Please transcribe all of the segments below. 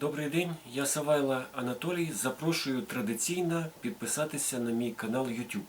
Добрий день, я Савайла Анатолій. Запрошую традиційно підписатися на мій канал YouTube.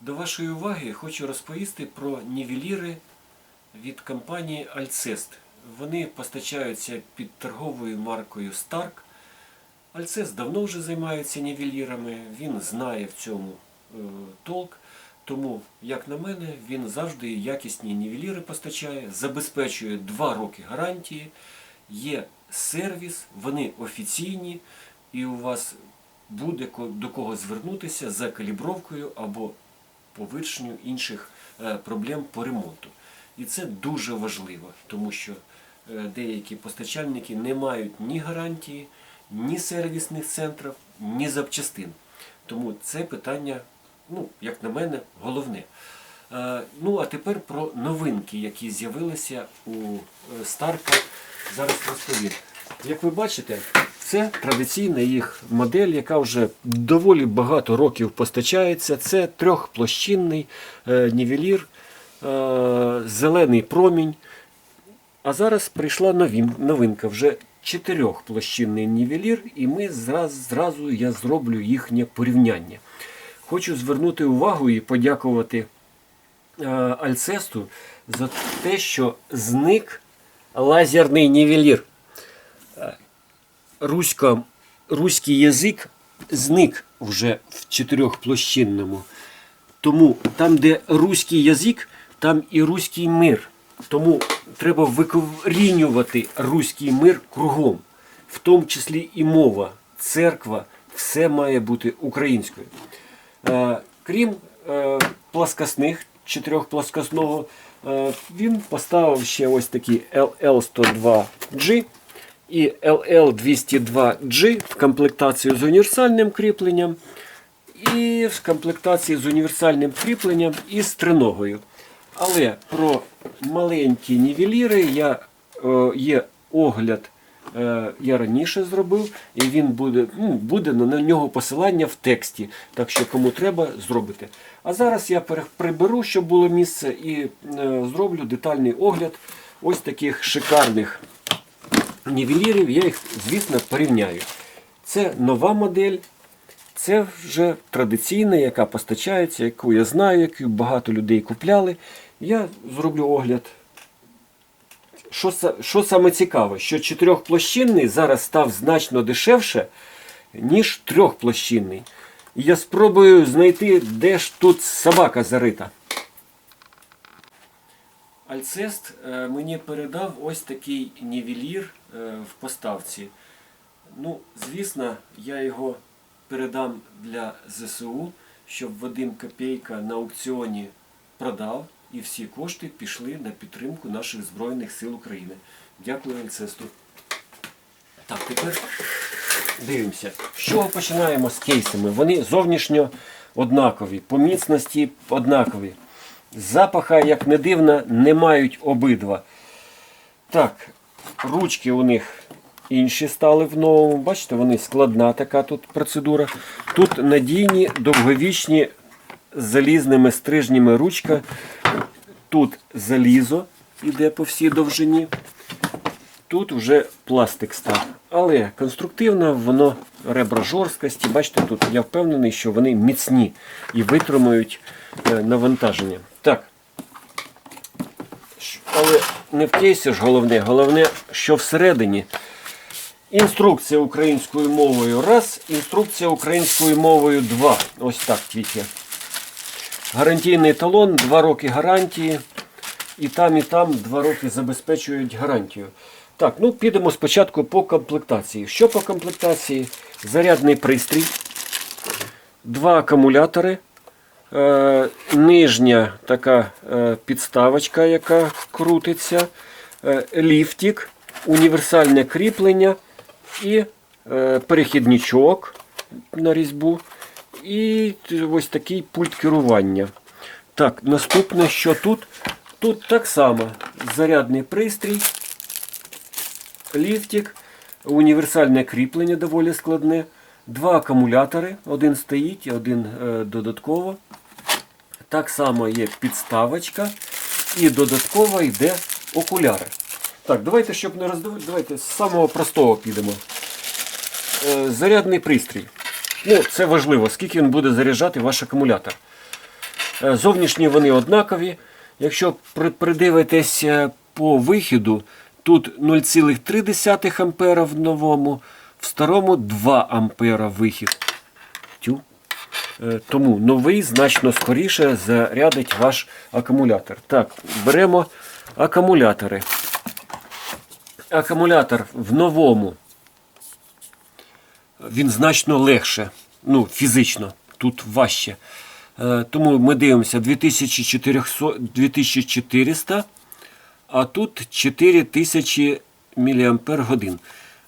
До вашої уваги хочу розповісти про нівеліри від компанії Alcest. Вони постачаються під торговою маркою Stark. Alcest давно вже займається нівелірами, він знає в цьому е, толк. Тому, як на мене, він завжди якісні нівеліри постачає, забезпечує 2 роки гарантії, є сервіс, вони офіційні, і у вас буде до кого звернутися за калібровкою або по вирішенню інших е, проблем по ремонту. І це дуже важливо, тому що е, деякі постачальники не мають ні гарантії, ні сервісних центрів, ні запчастин. Тому це питання, ну, як на мене, головне. Е, Ну, а тепер про новинки, які з'явилися у Старка. Зараз розповім. Як ви бачите, це традиційна їх модель, яка вже доволі багато років постачається. Це трьохплощинний е, нівелір, е, зелений промінь. А зараз прийшла новін, новинка, вже чотирьохплощинний нівелір, і ми зразу, зразу я зроблю їхнє порівняння. Хочу звернути увагу і подякувати е, Альцесту за те, що зник лазерний нівелір. Руська, руський язик зник вже в чотирьохплощинному. Тому там, де руський язик, там і руський мир. Тому треба викорінювати руський мир кругом, в тому числі і мова, церква, все має бути українською. Е, крім е, пласкосних, чотирьохплоскосного, е, він поставив ще ось такі LL102G і LL202G в комплектацію з універсальним кріпленням і в комплектації з універсальним кріпленням і з триногою. Але про маленькі нівеліри я, е, є огляд, я раніше зробив, і він буде, ну, буде на нього посилання в тексті. Так що кому треба, зробите. А зараз я приберу, щоб було місце, і е, зроблю детальний огляд ось таких шикарних нівелірів. Я їх, звісно, порівняю. Це нова модель. Це вже традиційна, яка постачається, яку я знаю, яку багато людей купляли. Я зроблю огляд. Що, що саме цікаве, що чотирьохплощинний зараз став значно дешевше, ніж трьохплощинний. І я спробую знайти, де ж тут собака зарита. Альцест е, мені передав ось такий нівелір е, в поставці. Ну, звісно, я його передам для ЗСУ, щоб Вадим Копейка на аукціоні продав і всі кошти пішли на підтримку наших Збройних сил України. Дякую Альцесту. Так, тепер дивимося. З чого починаємо з кейсами? Вони зовнішньо однакові, по міцності однакові. Запаха, як не дивно, не мають обидва. Так, ручки у них інші стали в новому. Бачите, вони складна така тут процедура. Тут надійні, довговічні залізними стрижнями ручка. Тут залізо іде по всій довжині. Тут вже пластик став. Але конструктивно воно ребра жорсткості. Бачите, тут я впевнений, що вони міцні і витримають е, навантаження. Так. Але не в ж головне, головне, що всередині. Інструкція українською мовою раз, інструкція українською мовою два. Ось так тільки. Гарантійний талон, 2 роки гарантії. І там, і там 2 роки забезпечують гарантію. Так, ну підемо спочатку по комплектації. Що по комплектації? Зарядний пристрій, два акумулятори, е, нижня така е, підставочка, яка крутиться, е, ліфтик, універсальне кріплення і е, перехідничок на різьбу. І ось такий пульт керування. Так, наступне, що тут? Тут так само зарядний пристрій, ліфтик, універсальне кріплення доволі складне, два акумулятори, один стоїть, один е, додатково. Так само є підставочка і додатково йде окуляри. Так, давайте, щоб не роздивити, давайте з самого простого підемо. Е, зарядний пристрій. Ну, це важливо, скільки він буде заряджати ваш акумулятор. Е, Зовнішні вони однакові. Якщо при- придивитесь е, по вихіду, тут 0,3 ампера в новому, в старому 2 ампера вихід. Тю. Е, Тому новий значно скоріше зарядить ваш акумулятор. Так, беремо акумулятори. Акумулятор в новому. Він значно легше, ну, фізично, тут важче. Е, Тому ми дивимося 2400, 2400, а тут 4000 мАч.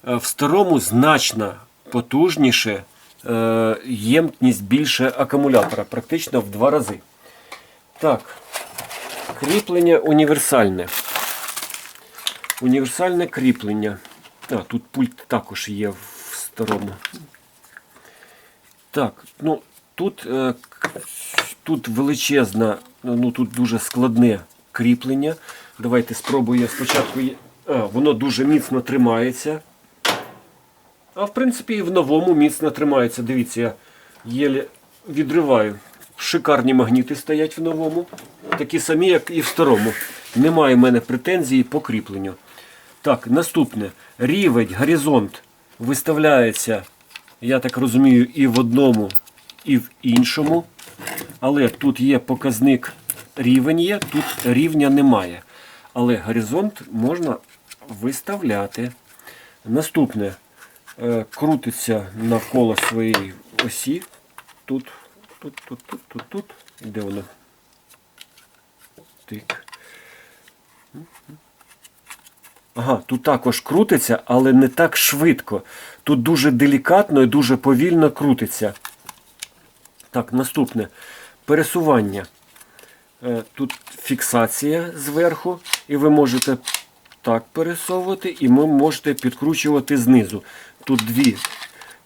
В старому значно потужніше е, ємність більше акумулятора, практично в два рази. Так, кріплення універсальне. Універсальне кріплення. А, тут пульт також є в старому. Так, ну тут, е, тут величезна, ну тут дуже складне кріплення. Давайте спробую спочатку. А, воно дуже міцно тримається. А в принципі і в новому міцно тримається. Дивіться, я єлі відриваю. Шикарні магніти стоять в новому. Такі самі, як і в старому. Немає в мене претензій по кріпленню. Так, наступне. Рівень, горизонт виставляється, я так розумію, і в одному, і в іншому. Але тут є показник рівень є, тут рівня немає. Але горизонт можна виставляти. Наступне е, крутиться навколо своєї осі. Тут, тут, тут, тут, тут, тут. Де воно? Тик. Ага, тут також крутиться, але не так швидко. Тут дуже делікатно і дуже повільно крутиться. Так, наступне. Пересування. Е, Тут фіксація зверху, і ви можете так пересовувати, і ви можете підкручувати знизу. Тут дві.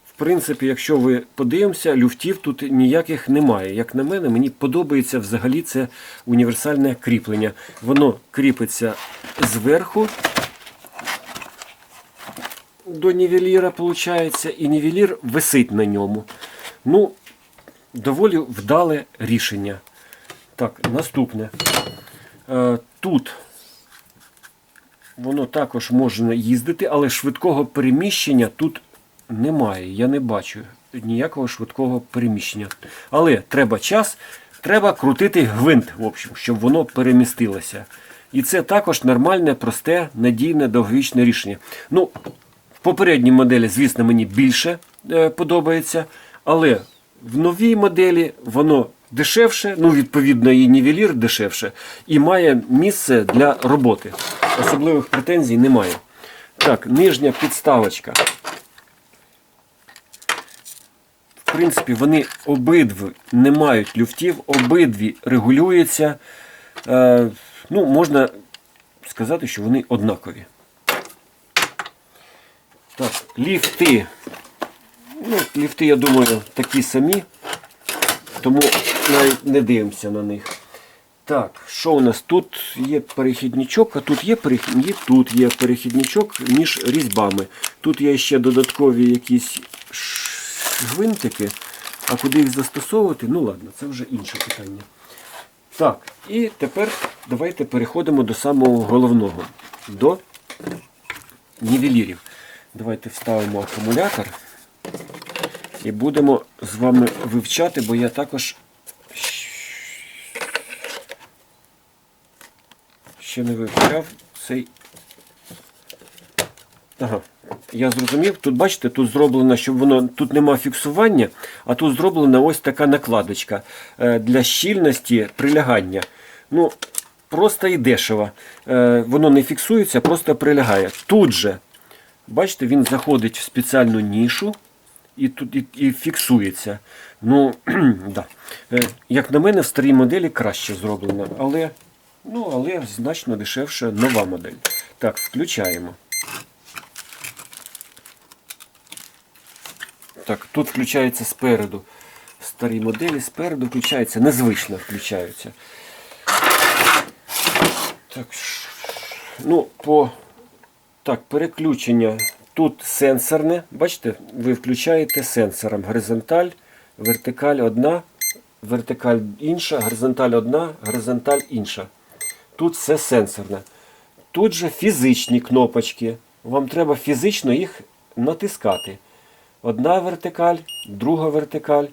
В принципі, якщо ви подивимося, люфтів тут ніяких немає. Як на мене, мені подобається взагалі це універсальне кріплення. Воно кріпиться зверху до нівеліра, виходить, і нівелір висить на ньому. Ну, доволі вдале рішення. Так, наступне. Е, Тут воно також можна їздити, але швидкого переміщення тут немає. Я не бачу ніякого швидкого переміщення. Але треба час, треба крутити гвинт, в общем, щоб воно перемістилося. І це також нормальне, просте, надійне, довговічне рішення. Ну, попередній моделі, звісно, мені більше е, подобається, але в новій моделі воно дешевше, ну, відповідно, і нівелір дешевше, і має місце для роботи. Особливих претензій немає. Так, нижня підставочка. В принципі, вони обидві не мають люфтів, обидві регулюються. Е, ну, можна сказати, що вони однакові. Так, ліфти. Ну, ліфти, я думаю, такі самі, тому навіть не дивимося на них. Так, що у нас? Тут є перехідничок, а тут є перехід... тут є перехідничок між різьбами. Тут є ще додаткові якісь гвинтики, а куди їх застосовувати, ну ладно, це вже інше питання. Так, і тепер давайте переходимо до самого головного, до нівелірів. Давайте вставимо акумулятор і будемо з вами вивчати, бо я також ще не вивчав цей. Ага, я зрозумів. Тут бачите, тут зроблено, щоб воно тут нема фіксування, а тут зроблена ось така накладочка е, для щільності прилягання. Ну, просто і дешево. Е, Воно не фіксується, просто прилягає. Тут же, бачите, він заходить в спеціальну нішу і тут і, і фіксується. Ну, да. Е, Як на мене, в старій моделі краще зроблено, але, ну, але значно дешевше нова модель. Так, включаємо. Так, тут включається спереду. Старі моделі спереду включаються, незвично включаються. Так, ну, по Так, переключення. Тут сенсорне. Бачите, ви включаєте сенсором. Горизонталь, вертикаль одна, вертикаль інша, горизонталь одна, горизонталь інша. Тут все сенсорне. Тут же фізичні кнопочки. Вам треба фізично їх натискати. Одна вертикаль, друга вертикаль.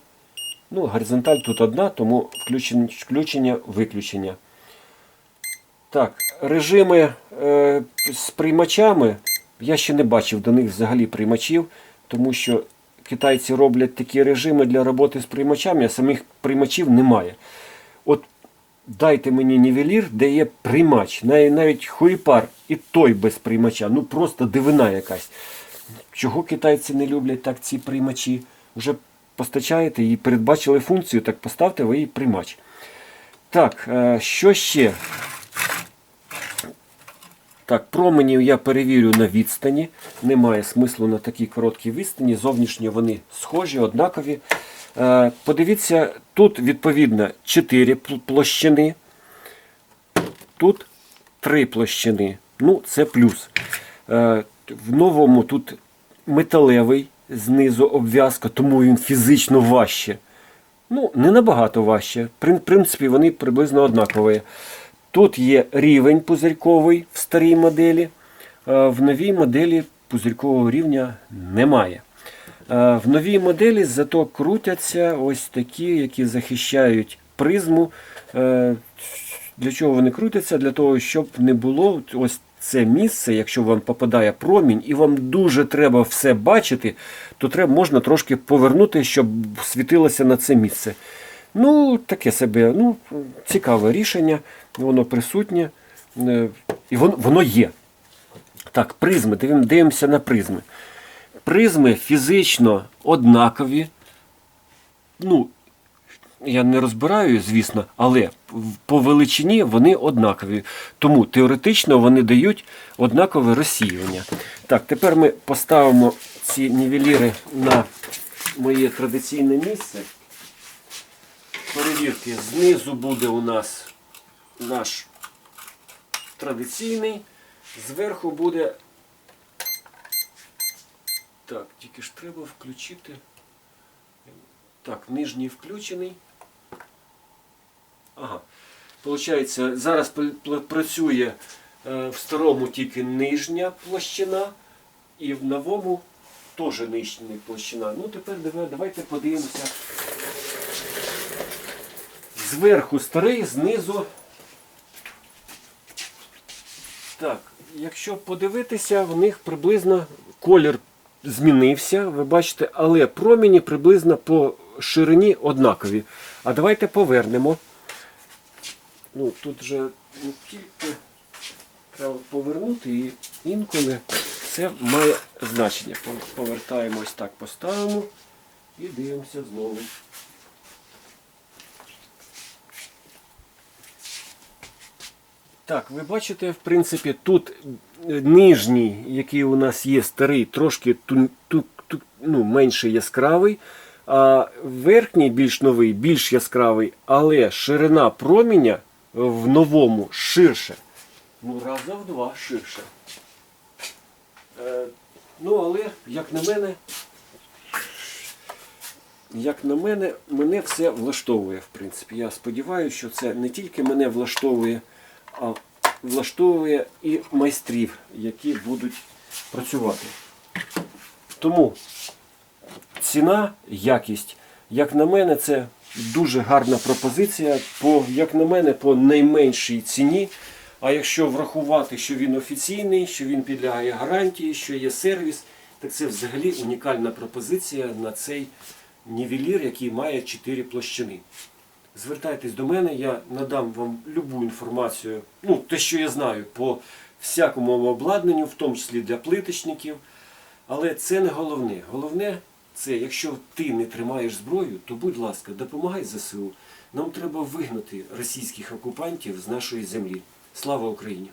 Ну, горизонталь тут одна, тому включення, включення виключення. Так, режими е, з приймачами. Я ще не бачив до них взагалі приймачів, тому що китайці роблять такі режими для роботи з приймачами, а самих приймачів немає. От дайте мені нівелір, де є приймач. Навіть хуїпар і той без приймача. Ну просто дивина якась. Чого китайці не люблять так ці приймачі? Вже постачаєте і передбачили функцію, так поставте ви і приймач. Так, е, що ще? Так, променів я перевірю на відстані. Немає смислу на такій короткій відстані. Зовнішньо вони схожі, однакові. Е, Подивіться, тут відповідно 4 площини. Тут 3 площини. Ну, це плюс. Е, В новому тут металевий знизу обв'язка, тому він фізично важче. Ну, не набагато важче. В принципі, вони приблизно однакові. Тут є рівень пузирьковий в старій моделі. е, В новій моделі пузирькового рівня немає. Е, В новій моделі зато крутяться ось такі, які захищають призму. Е, Для чого вони крутяться? Для того, щоб не було ось це місце, якщо вам попадає промінь, і вам дуже треба все бачити, то треба можна трошки повернути, щоб світилося на це місце. Ну, таке себе, ну, цікаве рішення, воно присутнє, е, і воно, є. Так, призми, дивим- дивимося на призми. Призми фізично однакові. Ну, я не розбираю, звісно, але по величині вони однакові. Тому теоретично вони дають однакове розсіювання. Так, тепер ми поставимо ці нівеліри на моє традиційне місце. Перевірки знизу буде у нас наш традиційний, зверху буде. Так, тільки ж треба включити. Так, нижній включений. Ага. Получається, зараз працює е, в старому тільки нижня площина, і в новому теж нижня площина. Ну, тепер давай- давайте подивимося. Зверху старий, знизу. Так, якщо подивитися, в них приблизно колір змінився, ви бачите, але промені приблизно по ширині однакові. А давайте повернемо. Ну, тут вже не тільки треба повернути і інколи це має значення. Пов- Повертаємось так, поставимо і дивимося знову. Так, ви бачите, в принципі, тут е, нижній, який у нас є старий, трошки ну, менше яскравий, а верхній більш новий, більш яскравий, але ширина проміння в новому ширше. Ну, раза в два ширше. Е, ну, але, як на мене, як на мене, мене все влаштовує, в принципі. Я сподіваюся, що це не тільки мене влаштовує, влаштовує і майстрів, які будуть працювати. Тому ціна, якість, як на мене, це дуже гарна пропозиція. По, як на мене, по найменшій ціні. А якщо врахувати, що він офіційний, що він підлягає гарантії, що є сервіс, так це взагалі унікальна пропозиція на цей нівелір, який має 4 площини. Звертайтесь до мене, я надам вам любу інформацію, ну, те, що я знаю, по всякому обладнанню, в тому числі для плиточників. Але це не головне. Головне, це якщо ти не тримаєш зброю, то будь ласка, допомагай ЗСУ. Нам треба вигнати російських окупантів з нашої землі. Слава Україні!